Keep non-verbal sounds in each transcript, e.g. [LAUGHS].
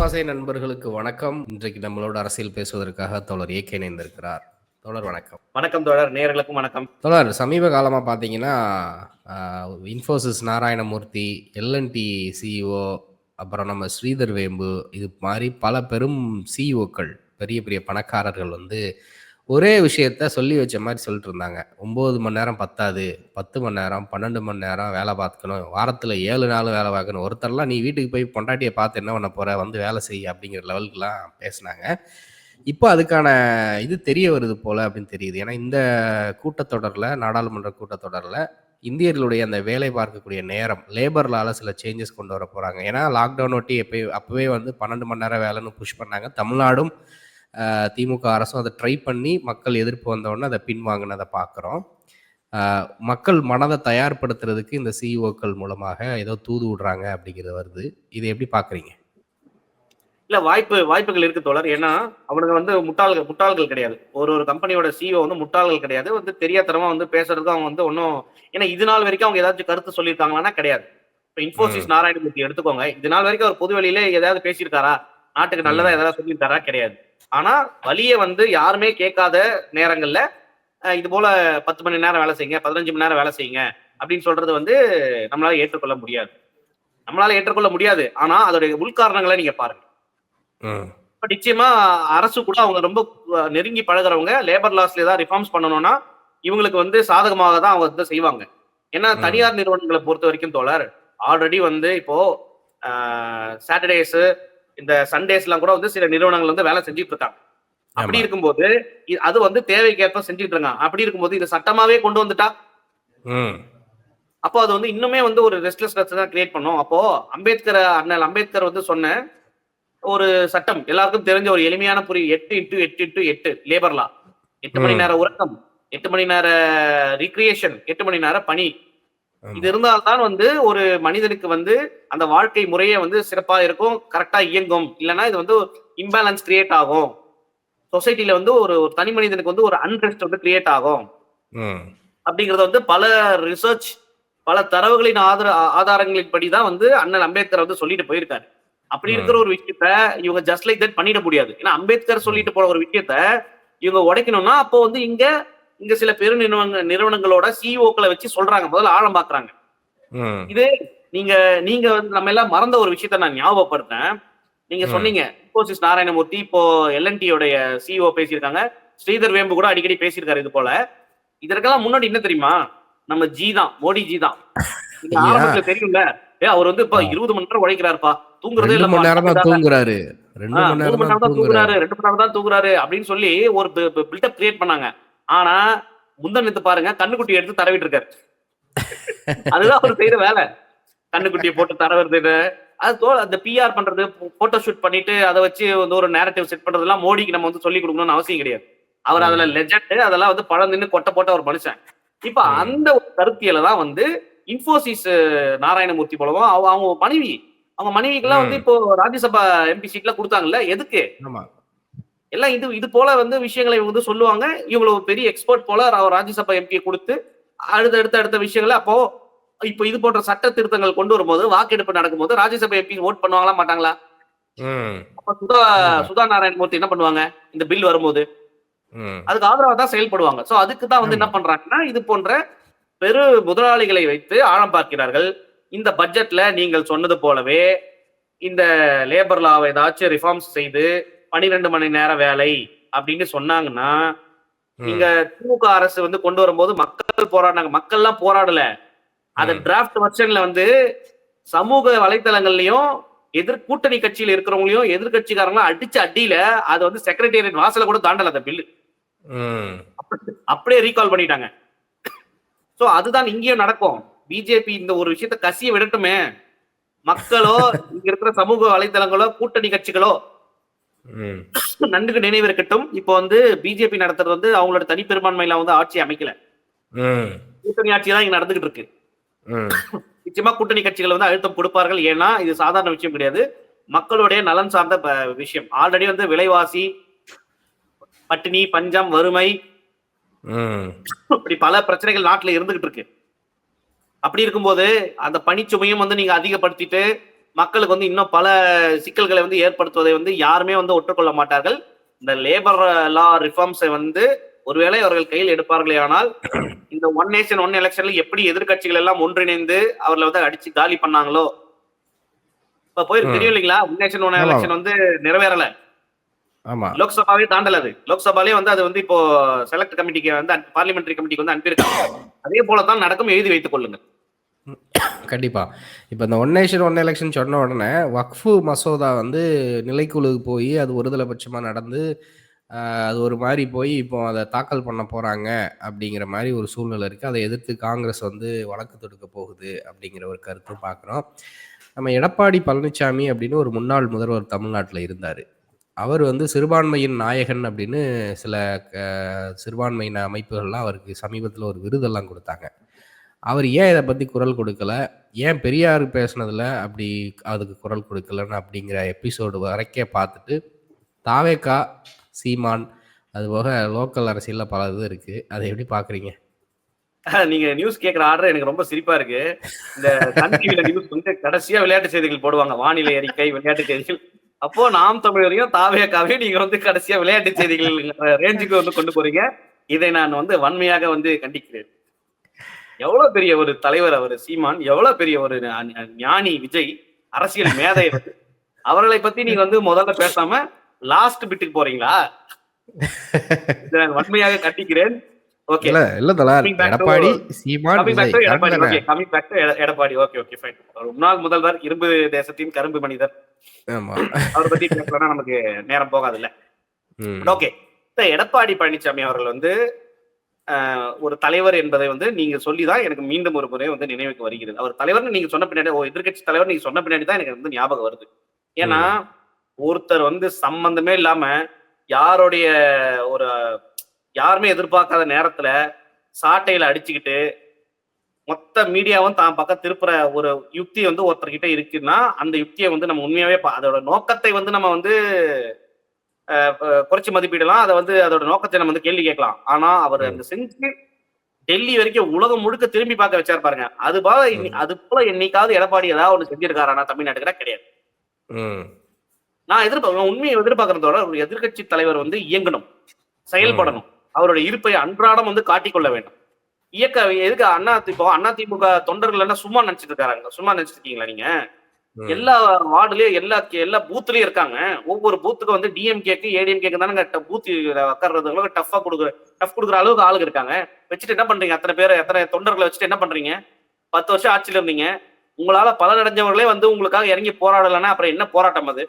பாசை நண்பர்களுக்கு வணக்கம். இன்றைக்கு நம்மளோட அரசியல் பேசுவதற்காக தோழர் ஏகே இணைந்திருக்கிறார். தோழர் வணக்கம். வணக்கம் தோழர் நேயர்களுக்கும் வணக்கம். தோழர் சமீப காலமாக பார்த்தீங்கன்னா இன்ஃபோசிஸ் நாராயணமூர்த்தி எல்என்டி சிஇஓ அப்புறம் நம்ம ஸ்ரீதர் வேம்பு இது மாதிரி பல பெரும் சிஇஓக்கள் பெரிய பெரிய பணக்காரர்கள் வந்து ஒரே விஷயத்த சொல்லி வச்ச மாதிரி சொல்லிட்டு இருந்தாங்க ஒம்பது மணி நேரம் பத்தாது பத்து மணி நேரம் பன்னெண்டு மணி நேரம் வேலை பார்த்துக்கணும் வாரத்தில் ஏழு நாள் வேலை பார்க்கணும். ஒருத்தர்லாம் நீ வீட்டுக்கு போய் பொண்டாட்டியை பார்த்து என்ன பண்ண போற வந்து வேலை செய் அப்படிங்கிற லெவலுக்குலாம் பேசுனாங்க. இப்போ அதுக்கான இது தெரிய வருது போல அப்படின்னு தெரியுது. ஏன்னா இந்த கூட்டத்தொடரில் நாடாளுமன்ற கூட்டத்தொடரில் இந்தியர்களுடைய அந்த வேலை பார்க்கக்கூடிய நேரம் லேபர்லால சில சேஞ்சஸ் கொண்டு வர போகிறாங்க ஏன்னா லாக்டவுன் ஒட்டி எப்போ அப்போவே வந்து பன்னெண்டு மணி நேரம் வேலைன்னு புஷ் பண்ணாங்க. தமிழ்நாடும் திமுக அரசும் அதை ட்ரை பண்ணி மக்கள் எதிர்ப்பு வந்தோடனே அதை பின்வாங்கினதை பார்க்குறோம். மக்கள் மனதை தயார்படுத்துறதுக்கு இந்த சிஇஓக்கள் மூலமாக ஏதோ தூது விடுறாங்க அப்படிங்கிறது வருது. இதை எப்படி பார்க்குறீங்க? இல்ல வாய்ப்பு வாய்ப்புகள் இருக்கு தோழர். ஏன்னா அவனுங்க வந்து முட்டாள்கள் முட்டாள்கள் கிடையாது. ஒரு ஒரு கம்பெனியோட சிஓ வந்து முட்டாள்கள் கிடையாது. வந்து தெரியாதனமா வந்து பேசுறதுக்கு அவங்க வந்து ஒன்றும் ஏன்னா இது நாள் வரைக்கும் அவங்க ஏதாச்சும் கருத்து சொல்லியிருக்காங்களான்னா கிடையாது. இப்போ இன்ஃபோசிஸ் நாராயணமூர்த்தி எடுத்துக்கோங்க. இது நாள் வரைக்கும் அவர் பொது வெளியில ஏதாவது பேசியிருக்காரா? நாட்டுக்கு நல்லதா ஏதாவது சொல்லியிருக்காரா? கிடையாது. ஆனா வழியை வந்து யாருமே கேட்காத நேரங்கள்ல இது போல பத்து மணி நேரம் வேலை செய்யுங்க பதினஞ்சு மணி நேரம் வேலை செய்யுங்க அப்படின்னு சொல்றது வந்து நம்மளால ஏற்றுக்கொள்ள முடியாது. நம்மளால ஏற்றுக்கொள்ள முடியாது. ஆனா அதோடைய உள்காரணங்களை நீங்க பாருங்க. இப்ப நிச்சயமா அரசு கூட அவங்க ரொம்ப நெருங்கி பழகுறவங்க லேபர் லாஸ்ல ஏதாவது ரிஃபார்ம்ஸ் பண்ணணும்னா இவங்களுக்கு வந்து சாதகமாக தான் அவங்க வந்து செய்வாங்க. ஏன்னா. தனியார் நிறுவனங்களை பொறுத்த வரைக்கும் தோழர் ஆல்ரெடி வந்து இப்போ சாட்டர்டேஸ் இந்த சண்டேஸ் எல்லாம் கூட வந்து சில நிறுவனங்கள் வந்து வேலை செஞ்சுட்டு இருக்காங்க அப்படி. இருக்கும்போது அது வந்து தேவைக்கேற்ப செஞ்சுட்டு இருக்காங்க அப்படி இருக்கும்போது இது சட்டமாவே கொண்டு வந்துட்டா அப்போ அது வந்து இன்னுமே வந்து ஒரு ரெஸ்ட்லெஸ்னஸ் தான் கிரியேட் பண்ணும் அப்போ அம்பேத்கர் அண்ணல் அம்பேத்கர் வந்து சொன்ன ஒரு சட்டம் எல்லாருக்கும் தெரிஞ்ச ஒரு எளிமையான புரி எட்டு இன்ட்டு எட்டு இன்ட்டு எட்டு லேபர் லா எட்டு மணி ம். நேர உறக்கம் எட்டு மணி நேர ரீக்ரியேஷன் எட்டு மணி நேர பணி. இது இருந்தால்தான் வந்து ஒரு மனிதனுக்கு வந்து அந்த வாழ்க்கை முறையே வந்து சிறப்பா இருக்கும் கரெக்டா இயங்கும். இல்லைன்னா இது வந்து இம்பேலன்ஸ் கிரியேட் ஆகும். சொசைட்டில வந்து ஒரு ஒரு தனி மனிதனுக்கு வந்து ஒரு அன்ரெஸ்ட் வந்து கிரியேட் ஆகும். அப்படிங்கறத வந்து பல ரிசர்ச் பல தரவுகளின் ஆதார ஆதாரங்களின் படி தான் வந்து அண்ணல் அம்பேத்கர் வந்து சொல்லிட்டு போயிருக்காரு. அப்படி இருக்கிற ஒரு விஷயத்த இவங்க ஜஸ்ட் லைக் தட் பண்ணிட முடியாது. ஏன்னா அம்பேத்கர் சொல்லிட்டு போன ஒரு விஷயத்த இவங்க உடைக்கணும்னா அப்போ வந்து இங்க இங்க சில பெரு நிறுவன நிறுவனங்களோட சிஇஓக்களை வச்சு சொல்றாங்க. முதல்ல ஆழம் பாக்குறாங்க. இது நீங்க நீங்க வந்து நம்ம எல்லாம் மறந்த ஒரு விஷயத்த நான் ஞாபகப்படுத்தேன் நீங்க. சொன்னீங்க இன்ஃபோசிஸ் நாராயணமூர்த்தி இப்போ எல்என்டி உடைய சிஇஓ பேசியிருக்காங்க. ஸ்ரீதர் வேம்பு கூட அடிக்கடி பேசியிருக்காரு இது போல. இதற்கெல்லாம் முன்னாடி என்ன தெரியுமா? நம்ம ஜி தான் மோடி ஜி தான். ஆரம்பத்துல தெரியும்ல. ஏ அவர் வந்து இப்ப. இருபது மணி நேரம் உழைக்கிறாருப்பா. தூங்குறதே ரெண்டு மணி நேரம் தான் இல்ல. தூங்குறாரு. ரெண்டு மணி நேரம் தான் தூங்குறாரு. தூங்குறாரு. ரெண்டு மணி நேரம் தான் தூங்குறாரு அப்படின்னு சொல்லி ஒரு பில்டப் கிரியேட் பண்ணாங்க. ஆனா முந்தனத்து பாருங்க கண்ணுக்குட்டி எடுத்து தரவிட்டு இருக்காரு. அதுதான் அவர் செய்யற வேலை. கண்ணுக்குட்டியை போட்டு தரவுறது அது அந்த பிஆர் பண்றது போட்டோ ஷூட் பண்ணிட்டு அதை வச்சு வந்து ஒரு நேரட்டிவ் செட் பண்றதெல்லாம் மோடிக்கு நம்ம வந்து சொல்லி கொடுக்கணும்னு அவசியம் கிடையாது. அவர் அதுல லெஜெண்ட் அதெல்லாம் வந்து பழம் நின்று கொட்டை போட்ட ஒரு மனுஷன். இப்ப. அந்த ஒரு கருத்தியல தான் வந்து இன்ஃபோசிஸ் நாராயணமூர்த்தி போலவும் அவங்க அவங்க மனைவி. அவங்க மனைவிக்கெல்லாம் வந்து ம். இப்போ ராஜ்யசபா எம்பி சீட்ல கொடுத்தாங்கல்ல எதுக்கு? எல்லாம் இது இது போல வந்து விஷயங்களை இவங்க வந்து சொல்லுவாங்க. இவ்வளவு பெரிய எக்ஸ்பர்ட் போல ராஜ்யசபா எம்பியை கொடுத்து அடுத்த அடுத்த அடுத்த விஷயங்களை அப்போ இப்போ இது போன்ற சட்ட திருத்தங்கள் கொண்டு வரும்போது வாக்கெடுப்பு நடக்கும்போது ராஜ்யசபா எம்பி ஓட் பண்ணுவாங்களா மாட்டாங்களா? அப்ப சுதா. சுதா நாராயணமூர்த்தி என்ன பண்ணுவாங்க? இந்த பில் வரும்போது. அதுக்கு ஆதரவா தான் செயல்படுவாங்க. சோ அதுக்கு தான் வந்து என்ன. பண்றாங்கன்னா இது போன்ற பெரு முதலாளிகளை வைத்து ஆழம் பார்க்கிறார்கள். இந்த பட்ஜெட்ல நீங்கள் சொன்னது போலவே இந்த லேபர் லாவை ஏதாச்சும் ரிஃபார்ம்ஸ் செய்து பன்னிரெண்டு மணி நேர வேலை அப்படின்னு சொன்னாங்கன்னா. நீங்க திமுக அரசு வந்து கொண்டு வரும்போது மக்கள் போராடினாங்க. மக்கள்லாம் போராடல. அத ம். டிராஃப்ட் வெர்ஷன்ல வந்து சமூக வலைத்தளங்கள்லயும் எதிர் கூட்டணி கட்சியில இருக்கிறவங்களையும் எதிர்கட்சிக்காரங்களும் அடிச்ச அடியில அது வந்து செக்ரட்டேரியட் வாசல கூட தாண்டல அந்த பில்லு அப்படியே ரீகால் பண்ணிட்டாங்க. சோ அதுதான் இங்கேயும் நடக்கும். பிஜேபி இந்த ஒரு விஷயத்த கசிய விடட்டுமே. மக்களோ இங்க இருக்கிற சமூக வலைத்தளங்களோ கூட்டணி கட்சிகளோ [LAUGHS] நன்கு நினைவு இருக்கட்டும். இப்போ வந்து பிஜேபி நடத்துறது வந்து அவங்களோட தனிப்பெரும்பான்மையில வந்து ஆட்சி அமைக்கல. கூட்டணி ஆட்சி தான் இங்க நடந்துகிட்டு இருக்கு. [LAUGHS] நிச்சயமா கூட்டணி கட்சிகள் வந்து அழுத்தம் கொடுப்பார்கள். ஏன்னா இது சாதாரண விஷயம் கிடையாது. மக்களுடைய நலன் சார்ந்த விஷயம். ஆல்ரெடி வந்து விலைவாசி பட்டினி பஞ்சம் வறுமை இப்படி பல பிரச்சனைகள் நாட்டுல இருந்துகிட்டு இருக்கு. அப்படி இருக்கும்போது அந்த பணிச்சுமையும் வந்து நீங்க அதிகப்படுத்திட்டு மக்களுக்கு வந்து இன்னும் பல சிக்கல்களை வந்து ஏற்படுத்துவதை வந்து யாருமே வந்து ஒற்றுக்கொள்ள மாட்டார்கள். இந்த லேபர் லா ரிஃபார்ம்ஸை வந்து ஒருவேளை அவர்கள் கையில் எடுப்பார்களே ஆனால் இந்த ஒன் நேஷன் ஒன் எலெக்ஷன்ல எப்படி எதிர்க்கட்சிகள் எல்லாம் ஒன்றிணைந்து அவர்களை வந்து அடிச்சு காலி பண்ணாங்களோ? இப்ப போயிருக்கு ம். தெரியும் இல்லைங்களா? One nation one. எலெக்ஷன் வந்து நிறைவேறல. ஆமா. லோக்சபாவே தாண்டல அது. லோக்சபாலே வந்து அது வந்து இப்போ செலக்ட் கமிட்டிக்கு வந்து பார்லிமெண்டரி கமிட்டிக்கு வந்து அனுப்பியிருக்காங்க. அதே போல தான் நடக்கும் எழுதி வைத்துக் கொள்ளுங்க கண்டிப்பா. இப்போ இந்த ஒன் நேஷன் ஒன் எலெக்ஷன் சொன்ன உடனே வக்ஃபு மசோதா வந்து நிலைக்குழுக்கு போய் அது ஒருதலை பட்சமாக நடந்து அது ஒரு மாதிரி போய் இப்போ அதை தாக்கல் பண்ண போறாங்க அப்படிங்கிற மாதிரி ஒரு சூழ்நிலை இருக்கு. அதை எதிர்த்து காங்கிரஸ் வந்து வழக்கு தொடுக்க போகுது அப்படிங்கிற ஒரு கருத்தும் பார்க்குறோம் நம்ம எடப்பாடி பழனிசாமி அப்படின்னு ஒரு முன்னாள் முதல்வர் தமிழ்நாட்டில் இருந்தார். அவர் வந்து சிறுபான்மையின் நாயகன் அப்படின்னு சில சிறுபான்மையின அமைப்புகள்லாம் அவருக்கு சமீபத்தில் ஒரு விருதெல்லாம் கொடுத்தாங்க. அவர் ஏன் இதை பற்றி குரல் கொடுக்கல? ஏன் பெரியார் பேசுனதுல அப்படி அதுக்கு குரல் கொடுக்கலன்னு அப்படிங்கிற எபிசோடு வரைக்கே பார்த்துட்டு தாவேக்கா சீமான் அது போக லோக்கல் அரசியலில் பல இது இருக்குது அதை எப்படி பார்க்குறீங்க? நீங்க நியூஸ் கேக்குற ஆர்டர் எனக்கு ரொம்ப சிரிப்பா இருக்கு. இந்த சன் டிவில நியூஸ் வந்து கடைசியா விளையாட்டு செய்திகள் போடுவாங்க. வானிலை அறிக்கை விளையாட்டு செய்திகள். அப்போ நாம் தமிழரையும் தாவேக்காவே நீங்க வந்து கடைசியா விளையாட்டு செய்திகள் ரேஞ்சுக்கு வந்து கொண்டு போறீங்க. இதை நான் வந்து வன்மையாக வந்து கண்டிக்கிறேன். எவ்வளவு பெரிய ஒரு தலைவர் அவர் சீமான் எவ்வளவு பெரிய ஒரு ஞானி விஜய் அரசியல் மேதை அவர். அவர்களை பத்தி நீங்க வந்து முதல்ல பேசாம லாஸ்ட் பிட்டுக்கு போறீங்களா? வன்மையாக கண்டிக்கிறேன். ஓகே இல்ல இல்ல to- Edappadi Seeman? Okay okay fine முன்னாள் முதல்வர் இரும்பு தேசத்தின் கரும்பு மனிதர். ஆமா. அவரை பத்தி பேசலன்னா நமக்கு நேரம் போகாதுல்ல. ம். ஓகே எடப்பாடி பழனிசாமி அவர்கள் வந்து ஒரு தலைவர் என்பதை வந்து நீங்க சொல்லிதான் எனக்கு மீண்டும் ஒரு முறை வந்து நினைவுக்கு வருகிறது. அவர் தலைவர்னு நீங்க சொன்ன பின்னாடி ஓ எதிர்கட்சி தலைவர் நீங்க சொன்ன பின்னாடி தான் எனக்கு வந்து ஞாபகம் வருது. ஏன்னா ஒருத்தர் வந்து சம்பந்தமே இல்லாம யாருடைய ஒரு யாருமே எதிர்பார்க்காத நேரத்துல சாட்டையில அடிச்சுக்கிட்டு மொத்த மீடியாவும் தான் பக்கம் திருப்புற ஒரு யுக்தி வந்து ஒருத்தர்கிட்ட இருக்குன்னா அந்த யுக்தியை வந்து நம்ம உண்மையாவே அதோட நோக்கத்தை வந்து நம்ம வந்து குறைச்சு மதிப்பிடலாம் அதை வந்து அதோட நோக்கத்தை நம்ம வந்து கேள்வி கேட்கலாம். ஆனா அவர் அந்த செஞ்சு டெல்லி வரைக்கும் உலகம் முழுக்க திரும்பி பார்க்க வச்சாரு பாருங்க. அது போல அது போல என்னைக்காவது எடப்பாடி ஏதாவது ஒண்ணு செஞ்சிருக்காரானா தமிழ்நாட்டுக்கு கிடையாது. நான் எதிர்பார்க்க உண்மையை எதிர்பார்க்கறதோட ஒரு எதிர்க்கட்சி தலைவர் வந்து இயங்கணும் செயல்படணும். அவருடைய இருப்பை அன்றாடம் வந்து காட்டிக்கொள்ள வேண்டும். இயக்க எதுக்கு அண்ணா இப்போ அண்ணா திமுக தொண்டர்கள் எல்லாம் சும்மா நினைச்சிட்டு இருக்காங்க. சும்மா நினைச்சிட்டு இருக்கீங்களா நீங்க. எல்லா வார்டுலயும் எல்லா எல்லா பூத்துலயும் இருக்காங்க. ஒவ்வொரு பூத்துக்கும் வந்து டிஎம்கேக்கு ஏடிஎம்கேக்கு தானே பூத் உட்கார்றதுக்கு டஃபா கொடுக்குற டஃப் கொடுக்குற அளவுக்கு ஆளுங்க இருக்காங்க. வச்சுட்டு என்ன பண்றீங்க? அத்தனை பேர் எத்தனை தொண்டர்களை வச்சுட்டு என்ன பண்றீங்க? பத்து வருஷம் ஆட்சியில இருந்தீங்க. உங்களால பலனடைஞ்சவர்களே வந்து உங்களுக்காக இறங்கி போராடலைன்னா அப்புறம் என்ன போராட்டம் அது?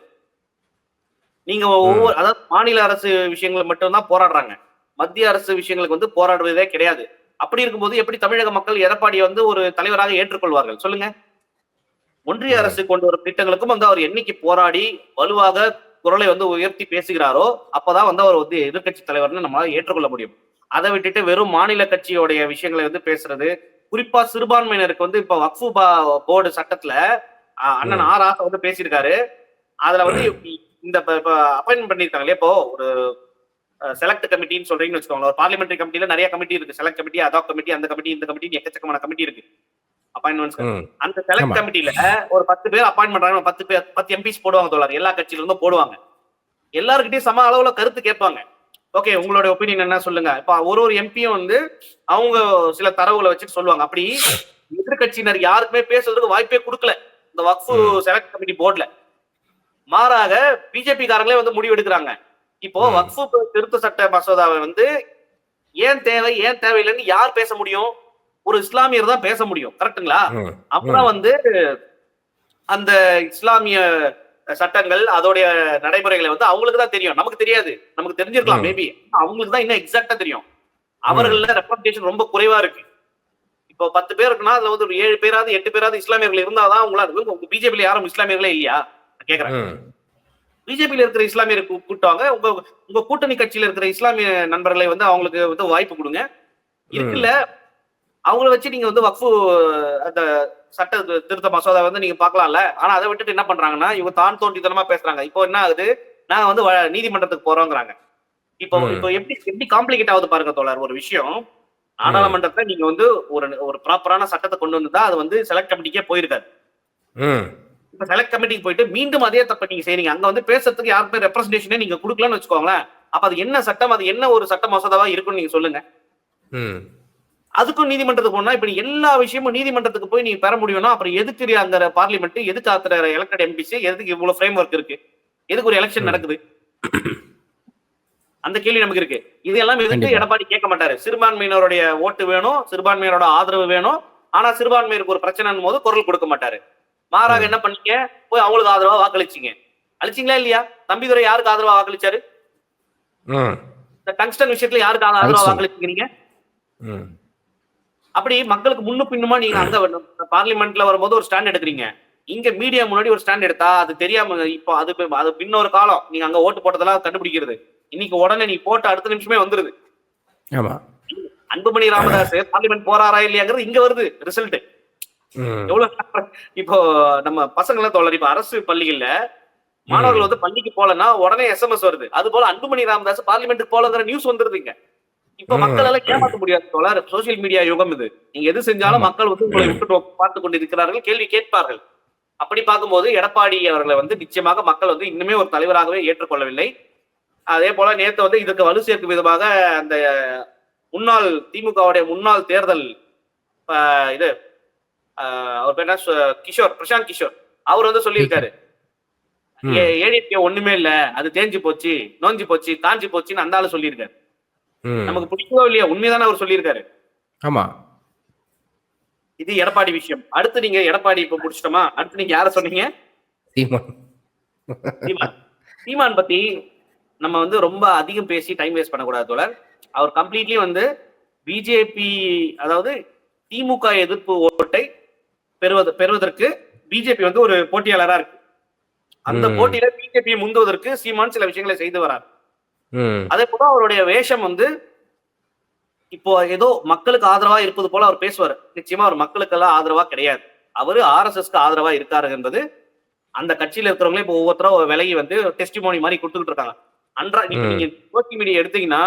நீங்க ஒவ்வொரு அதாவது மாநில அரசு விஷயங்கள் மட்டும்தான் போராடுறாங்க. மத்திய அரசு விஷயங்களுக்கு வந்து போராடுவதே கிடையாது. அப்படி இருக்கும்போது எப்படி தமிழக மக்கள் எடப்பாடியை வந்து ஒரு தலைவராக ஏற்றுக்கொள்வார்கள்? சொல்லுங்க. ஒன்றிய. அரசு கொண்டு வரும் திட்டங்களுக்கும் வந்து அவர் என்னைக்கு போராடி வலுவாக குரலை வந்து உயர்த்தி பேசுகிறாரோ அப்பதான் வந்து அவர் வந்து எதிர்க்கட்சி தலைவர்னு நம்மளால ஏற்றுக்கொள்ள முடியும். அதை விட்டுட்டு வெறும் மாநில கட்சியோடைய விஷயங்களை வந்து பேசுறது குறிப்பா சிறுபான்மையினருக்கு வந்து இப்ப வக்ஃபு போர்டு சட்டத்துல அண்ணன். ஆர் ஆசை வந்து பேசியிருக்காரு. அதுல வந்து இந்த அப்பாயின்மெண்ட் பண்ணிருக்காங்களே இப்போ ஒரு செலக்ட் கமிட்டின்னு சொல்றீங்கன்னு வச்சுக்கோங்களேன். ஒரு பார்லிமெண்டரி கமிட்டில நிறைய கமிட்டி இருக்கு. செலக்ட் கமிட்டி அதாப் கமிட்டி அந்த கமிட்டி இந்த கமிட்டி எக்கச்சக்கமான கமிட்டி இருக்கு. அப்பாயின்மெண்ட்ஸ் ம். அந்த செலக்ட் ஆமா. கமிட்டில ஒரு பத்து பேர் அப்பாயின்ட் பண்றாங்க பத்து பேர் பத்து எம்பிஸ் போடுவாங்க தோழர். எல்லா கட்சியில இருந்தும் போடுவாங்க. எல்லாருக்கிட்டையும் சம அளவுல கருத்து கேட்பாங்க. ஓகே உங்களோட ஒப்பீனியன் என்ன சொல்லுங்க? இப்ப ஒரு ஒரு எம்பியும் வந்து அவங்க சில தரவுகளை வச்சுட்டு சொல்லுவாங்க. அப்படி எதிர்கட்சியினர் யாருக்குமே பேசுறதுக்கு வாய்ப்பே கொடுக்கல. இந்த வக்ஃபு. செலக்ட் கமிட்டி போர்டுல மாறாக பிஜேபி காரங்களே வந்து முடிவு எடுக்கிறாங்க. இப்போ. வக்ஃபு திருத்த சட்ட மசோதாவை வந்து ஏன் தேவை ஏன் தேவையில்லைன்னு யார் பேச முடியும்? ஒரு இஸ்லாமியர் தான் பேச முடியும். கரெக்ட்டுங்களா ம். அப்புறம் வந்து அந்த இஸ்லாமிய சட்டங்கள் அதோடைய நடைமுறைகளை வந்து அவங்களுக்கு தான் தெரியும். நமக்கு தெரியாது. நமக்கு தெரிஞ்சிருக்கலாம். மேபி அவங்களுக்கு தான் இன்னும் எக்ஸாக்டா தெரியும். அவர்கள ரெப்ரஸன்டேஷன் ரொம்ப குறைவா இருக்கு. இப்போ பத்து பேர் இருக்குன்னா அதுல வந்து ஒரு ஏழு பேராவது எட்டு பேராவது இஸ்லாமியர்கள் இருந்தாதான் உங்களால உங்க பிஜேபியில யாரும் இஸ்லாமியர்களே இல்லையா? நான் கேக்குறேன். பிஜேபியில இருக்கிற இஸ்லாமியரை கூ- கூட்டுவாங்க உங்க உங்க கூட்டணி கட்சியில இருக்கிற இஸ்லாமிய நண்பர்களை வந்து அவங்களுக்கு வந்து வாய்ப்பு கொடுங்க. இருக்குல்ல அவங்கள வச்சு நீங்க வந்து வக்ஃபு அந்த சட்ட திருத்த மசோதா வந்து நீங்க பார்க்கலாம்ல ஆனா அதை விட்டுட்டு என்ன பண்றாங்கன்னா இவங்க தான் தோண்டித்தனமா பேசுறாங்க. இப்போ என்ன ஆகுது? நாங்க வந்து நீதிமன்றத்துக்கு போறோங்கிறாங்க. இப்போ. இப்போ எப்படி எப்படி காம்ப்ளிகேட் ஆகுது பாருங்க தோழர் ஒரு விஷயம். நாடாளுமன்றத்துல நீங்க வந்து ஒரு ஒரு ப்ராப்பரான சட்டத்தை கொண்டு வந்தா அது வந்து செலக்ட் கமிட்டிக்கே போயிருக்காது. இப்ப செலக்ட் கமிட்டிக்கு போயிட்டு மீண்டும் அதே தப்ப நீங்க செய்றீங்க. அங்க வந்து பேசுறதுக்கு யாருக்குமே ரெப்ரஸன்டேஷனே நீங்க கொடுக்கலன்னு வச்சுக்கோங்களேன். அப்ப அது என்ன சட்டம் அது என்ன ஒரு சட்ட மசோதாவா இருக்குன்னு நீங்க சொல்லுங்க. அதுக்கும் நீதிமன்றத்துக்கு போனா இப்ப நீ எல்லா விஷயமும் நீதிமன்றத்துக்கு போய் நீங்க பெற முடியும்னா அப்புறம் எதுக்கு அங்க பார்லிமெண்ட் எதுக்கு அத்தனை எலக்டட் எம்பிசி எதுக்கு இவ்வளவு ஃப்ரேம் ஒர்க் இருக்கு? எதுக்கு ஒரு எலெக்ஷன். நடக்குது? அந்த கேள்வி நமக்கு இருக்கு. இதெல்லாம் எதுக்கு கண்டிப்பா. எடப்பாடி கேட்க மாட்டாரு? சிறுபான்மையினருடைய ஓட்டு வேணும் சிறுபான்மையினரோட ஆதரவு வேணும். ஆனா சிறுபான்மையினருக்கு ஒரு பிரச்சனைன்னு போது குரல் கொடுக்க மாட்டாரு. மாறாக. என்ன பண்ணீங்க? போய் அவங்களுக்கு ஆதரவா வாக்களிச்சீங்க. அழிச்சிங்களா இல்லையா? தம்பிதுரை யாருக்கு ஆதரவா வாக்களிச்சாரு? இந்த டங்ஸ்டன் விஷயத்துல யாருக்கு ஆதரவா. வாக்களிச்சீங்க அப்படி மக்களுக்கு முன்னு பின்னுமா நீங்க அங்க பார்லிமெண்ட்ல வரும்போது ஒரு ஸ்டாண்ட் எடுக்கிறீங்க. இங்க மீடியா முன்னாடி ஒரு ஸ்டாண்ட் எடுத்தா அது தெரியாம இப்போ அது அது பின்னொரு காலம். நீங்க அங்க ஓட்டு போட்டதெல்லாம் கண்டுபிடிக்கிறது. இன்னைக்கு உடனே நீ போட்ட அடுத்த நிமிஷமே வந்துருது. ஆமா. அன்புமணி ராமதாஸ் பார்லிமெண்ட் போறாரா இல்லையாங்கிறது இங்க வருது ரிசல்ட் எவ்வளவு இப்போ நம்ம பசங்கள தோழர் இப்ப அரசு பள்ளிகள்ல மாணவர்கள் வந்து பள்ளிக்கு போலன்னா உடனே எஸ்எம்எஸ் வருது. அது போல அன்புமணி ராமதாஸ் பார்லிமெண்ட்டுக்கு போலங்கிற நியூஸ் வந்துருதுங்க இப்ப ம். மக்கள் எல்லாம் ஏமாத்த முடியாது தோழர். சோசியல் மீடியா யுகம் இது. நீங்க எது செஞ்சாலும். மக்கள் வந்து உங்களை விட்டு பார்த்து கொண்டு இருக்கிறார்கள் கேள்வி கேட்பார்கள். அப்படி பார்க்கும்போது எடப்பாடி அவர்களை வந்து நிச்சயமாக மக்கள் வந்து இன்னுமே ஒரு தலைவராகவே ஏற்றுக்கொள்ளவில்லை. அதே போல நேத்து வந்து இதுக்கு வலு சேர்க்கும் விதமாக அந்த முன்னாள் திமுகவுடைய முன்னாள் தேர்தல் இது அவர் பேர் என்ன? கிஷோர் பிரசாந்த் கிஷோர். அவர் வந்து சொல்லியிருக்காரு. ஏடிஎம்கே ஒண்ணுமே இல்ல. அது தேஞ்சு போச்சு நோஞ்சு போச்சு காஞ்சி போச்சுன்னு அந்த ஆளு சொல்லியிருக்காரு. நமக்கு பிடிக்கவோ இல்லையா உண்மைதானே அவர் சொல்லியிருக்காரு. ஆமா. இது எடப்பாடி விஷயம். அடுத்து நீங்க எடப்பாடி இப்ப முடிச்சிட்டோமா? அடுத்து நீங்க யார சொன்னீங்க? சீமான். சீமான். பத்தி நம்ம வந்து ரொம்ப அதிகம் பேசி டைம் வேஸ்ட் பண்ணக்கூடாது தோழர். அவர் கம்ப்ளீட்லி வந்து பிஜேபி அதாவது திமுக எதிர்ப்பு ஓட்டை பெறுவது பெறுவதற்கு பிஜேபி வந்து ஒரு போட்டியாளரா இருக்கு. அந்த. போட்டியில பிஜேபி முந்துவதற்கு சீமான் சில விஷயங்களை செய்து வரார். அதே போல அவருடைய வேஷம் வந்து இப்போ ஏதோ மக்களுக்கு ஆதரவா இருப்பது போல அவர் பேசுவார். நிச்சயமா அவர் மக்களுக்கெல்லாம் ஆதரவா கிடையாது. அவரு ஆர்எஸ்எஸ்க்கு ஆதரவா இருக்காரு என்பது அந்த கட்சியில இருக்கிறவங்களே இப்போ ஒவ்வொருத்தரும் விலகி வந்து டெஸ்டிமோனி மாதிரி கொடுத்துட்டு இருக்காங்க. அன்றா இப்ப. நீங்க சோசியல் மீடியா எடுத்தீங்கன்னா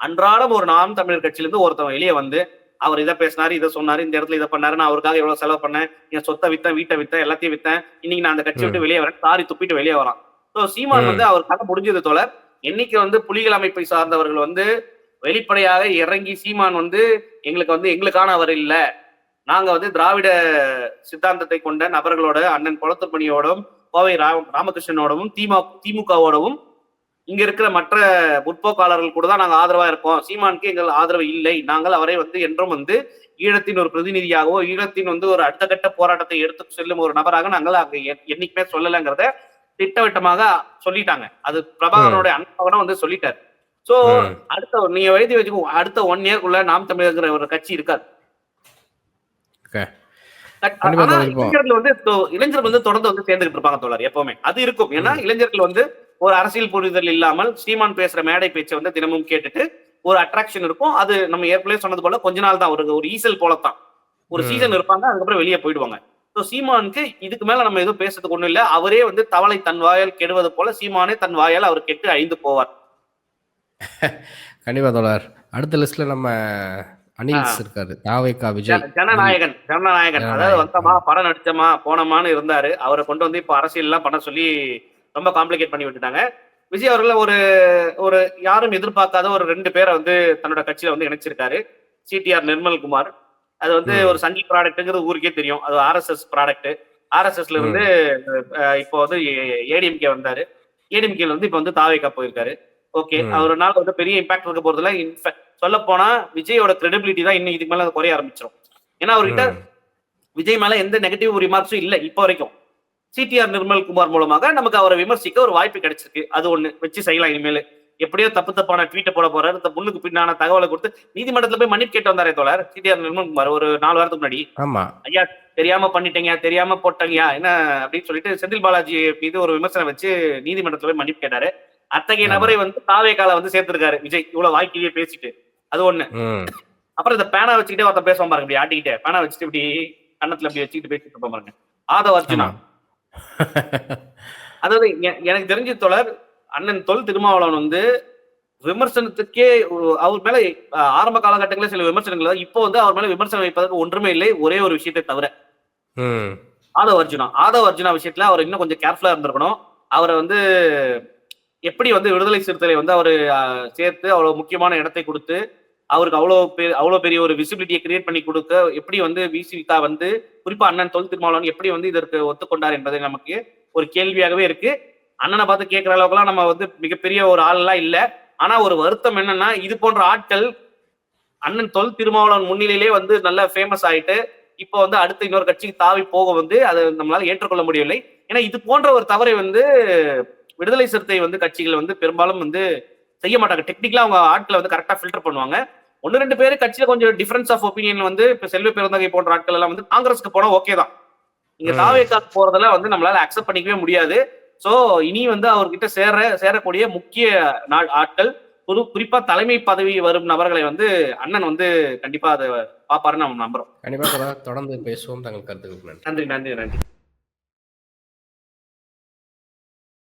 அன்றாடம் ஒரு நாம் தமிழர் கட்சியில இருந்து ஒருத்தவங்க வெளியே வந்து அவர் இதை பேசினாரு இதை சொன்னாரு இந்த இடத்துல இதை பண்ணாரு நான் அவருக்காக எவ்வளவு செலவு பண்ணேன் என் சொத்தை வித்தேன் வீட்டை வித்தேன் எல்லாத்தையும் வித்தேன் இன்னைக்கு நான் அந்த கட்சி விட்டு வெளியே வரேன் சாரி துப்பிட்டு வெளியே வரான். ஸோ சீமான். வந்து அவர் கதை முடிஞ்சது தோழர். என்னைக்கு வந்து புலிகள் அமைப்பை சார்ந்தவர்கள் வந்து வெளிப்படையாக இறங்கி சீமான் வந்து எங்களுக்கு வந்து எங்களுக்கான அவர் இல்லை. நாங்க வந்து திராவிட சித்தாந்தத்தை கொண்ட நபர்களோட அண்ணன் குளத்துப்பணியோடும் கோவை ராம ராமகிருஷ்ணனோடவும் திமுக திமுகவோடவும் இங்க இருக்கிற மற்ற முற்போக்காளர்கள் கூட தான் நாங்க ஆதரவா இருக்கோம். சீமானுக்கு எங்கள் ஆதரவு இல்லை. நாங்கள் அவரை வந்து என்றும் வந்து ஈழத்தின் ஒரு பிரதிநிதியாகவோ ஈழத்தின் வந்து ஒரு அடுத்த கட்ட போராட்டத்தை எடுத்து செல்லும் ஒரு நபராக நாங்கள் அங்க எ- என்னைக்குமே சொல்லலைங்கிறத திட்டவட்டமாக சொல்லிட்டாங்க. அது பிரபாகரனுடைய அண்ணன் வந்து சொல்லிட்டாரு. சோ. அடுத்த நீங்க எழுதி வச்சுக்கோ அடுத்த ஒன் இயர்க்குள்ள நாம் தமிழர்ங்கிற ஒரு கட்சி இருக்காது. இளைஞர்கள் வந்து இளைஞர்கள் வந்து தொடர்ந்து வந்து சேர்ந்துட்டு இருப்பாங்க தோழர் எப்பவுமே. அது இருக்கும். ஏன்னா இளைஞர்கள் வந்து ஒரு அரசியல் புரிதல் இல்லாமல் ஸ்ரீமான் பேசுற மேடை பேச்சை வந்து தினமும் கேட்டுட்டு ஒரு அட்ராக்ஷன் இருக்கும். அது நம்ம ஏற்கனவே சொன்னது போல கொஞ்ச நாள் தான். ஒரு ஒரு ஈசல் போலத்தான். ஒரு. சீசன் இருப்பாங்க அதுக்கப்புறம் வெளியே போயிடுவாங்க. ஸோ சீமானுக்கு இதுக்கு மேல நம்ம எதுவும் பேசுறதுக்கு ஒண்ணும் இல்ல. அவரே வந்து தவளை தன் வாயால் கெடுவது போல சீமானே தன் வாயால் அவர் கெட்டு அழிந்து போவார். [LAUGHS] கண்டிப்பா தோழர். அடுத்த லிஸ்ட்ல நம்ம அனில்ஸ். இருக்காரு. தாவைக்கா விஜய். ஜன- ஜனநாயகன் ஜனநாயகன். அதாவது. வந்தமா படம் நடிச்சமா போனமான்னு இருந்தாரு. அவரை கொண்டு வந்து இப்ப அரசியல் எல்லாம் பண்ண சொல்லி ரொம்ப காம்ப்ளிகேட் பண்ணி விட்டுட்டாங்க. விஜய் அவர்கள் ஒரு ஒரு யாரும் எதிர்பார்க்காத ஒரு ரெண்டு பேரை வந்து தன்னோட கட்சியில வந்து இணைச்சிருக்காரு. சிடிஆர் நிர்மல்குமார். அது வந்து. ஒரு சங்கி ப்ராடக்ட்ங்கிறது ஊருக்கே தெரியும் அது ஆர்எஸ்எஸ் ப்ராடக்ட் ஆர்எஸ்எஸ்ல இருந்து இப்போ வந்து ஏடிஎம்கே வந்தாரு ஏடிஎம்கேல வந்து இப்போ வந்து தாவேக்கா போயிருக்காரு ஓகே ம். அவருனால வந்து பெரிய இம்பாக்ட் இருக்க போறதுல சொல்ல போனா விஜயோட கிரெடிபிலிட்டி தான் இன்னும் இதுக்கு மேல குறைய ஆரம்பிச்சிடும் ஏன்னா அவர்கிட்ட. விஜய் மேல எந்த நெகட்டிவ் ரிமார்க்ஸும் இல்ல இப்போ வரைக்கும் சிடிஆர் நிர்மல் குமார் மூலமாக நமக்கு அவரை விமர்சிக்க ஒரு வாய்ப்பு கிடைச்சிருக்கு அது ஒண்ணு வச்சு செய்யலாம் இனிமேல் எப்படியோ தப்பு தப்பான ட்வீட்டை போட போறாரு. இந்த முன்னுக்கு பின்னான தகவலை கொடுத்து நீதிமன்றத்துல போய் மன்னிப்பு கேட்டு வந்தாரே தோழர். சிடிஆர் நிர்மல் குமார் ஒரு நாலு வாரத்துக்கு முன்னாடி. ஆமா. ஐயா தெரியாம பண்ணிட்டீங்க தெரியாம போட்டங்கயா என்ன அப்படின்னு சொல்லிட்டு செந்தில் பாலாஜி மீது ஒரு விமர்சனம் வச்சு நீதிமன்றத்துல போய் மன்னிப்பு கேட்டாரு. அத்தகைய. நபரை வந்து தாவே கால வந்து சேர்த்திருக்காரு விஜய். இவ்வளவு வாய்க்கிலேயே பேசிட்டு. அது ஒண்ணு. அப்புறம் இந்த பேனா வச்சுக்கிட்டே ஒருத்தன் பேசுவான் பாருங்க இப்படி ஆட்டிக்கிட்டே. பேனா வச்சுட்டு இப்படி கண்ணத்துல இப்படி வச்சுக்கிட்டு பேசிட்டு இருப்பான் பாருங்க. ஆதவ அர்ஜுனா. அதாவது எனக்கு தெரிஞ்ச தொடர் அண்ணன் தொல் திருமாவளவன் வந்து விமர்சனத்துக்கே அவர் மேல ஆரம்ப காலகட்டங்களில் சில விமர்சனங்கள் இப்போ வந்து அவர் மேல விமர்சனம் வைப்பதற்கு ஒன்றுமே இல்லை ஒரே ஒரு விஷயத்தை தவிர. ஆதவ் அர்ஜுனா ஆதவ் அர்ஜுனா விஷயத்துல அவர் இன்னும் கொஞ்சம் கேர்ஃபுல்லா இருந்திருக்கணும். அவரை வந்து எப்படி வந்து விடுதலை சிறுத்தைகளை வந்து அவர் சேர்த்து அவ்வளவு முக்கியமான இடத்தை கொடுத்து அவருக்கு அவ்வளோ பெரிய அவ்வளோ பெரிய ஒரு விசிபிலிட்டியை கிரியேட் பண்ணி கொடுக்க எப்படி வந்து விசிகா வந்து குறிப்பா அண்ணன் தொல் திருமாவளவன் எப்படி வந்து இதற்கு ஒத்துக்கொண்டார் என்பது நமக்கு ஒரு கேள்வியாகவே இருக்கு. அண்ணனை பார்த்து கேட்கிற அளவுக்குலாம் நம்ம வந்து மிகப்பெரிய ஒரு ஆள்லாம் இல்ல. ஆனா ஒரு வருத்தம் என்னன்னா இது போன்ற ஆட்கள் அண்ணன் தொல் திருமாவளவன் முன்னிலையிலே வந்து நல்லா ஃபேமஸ் ஆயிட்டு இப்போ வந்து அடுத்த இன்னொரு கட்சிக்கு தாவி போக வந்து அதை நம்மளால ஏற்றுக்கொள்ள முடியவில்லை. ஏன்னா இது போன்ற ஒரு தவறை வந்து விடுதலை சிறுத்தை வந்து கட்சிகள் வந்து பெரும்பாலும் வந்து செய்ய மாட்டாங்க. டெக்னிக்கலா அவங்க ஆட்களை வந்து கரெக்டா ஃபில்டர் பண்ணுவாங்க. ஒன்னு ரெண்டு பேர் கட்சியில கொஞ்சம் டிஃபரன்ஸ் ஆஃப் ஒப்பீனியன் வந்து இப்ப செல்வ பெருந்தகை போன்ற ஆட்கள் எல்லாம் வந்து காங்கிரஸ்க்கு போனா ஓகே தான். இங்க ம். தாவேக்கா போறதெல்லாம் வந்து நம்மளால அக்செப்ட் பண்ணிக்கவே முடியாது. சோ இனி வந்து அவர்கிட்ட சேர சேரக்கூடிய முக்கிய நா- ஆட்கள் புது குறிப்பா தலைமை பதவி வரும் நபர்களை வந்து அண்ணன் வந்து கண்டிப்பா அதை பாப்பாருன்னு நம்ம நம்புறோம். கண்டிப்பாக தொடர்ந்து பேசுவோம். தங்கள் கருத்துக்களுக்கு நன்றி. நன்றி நன்றி நன்றி.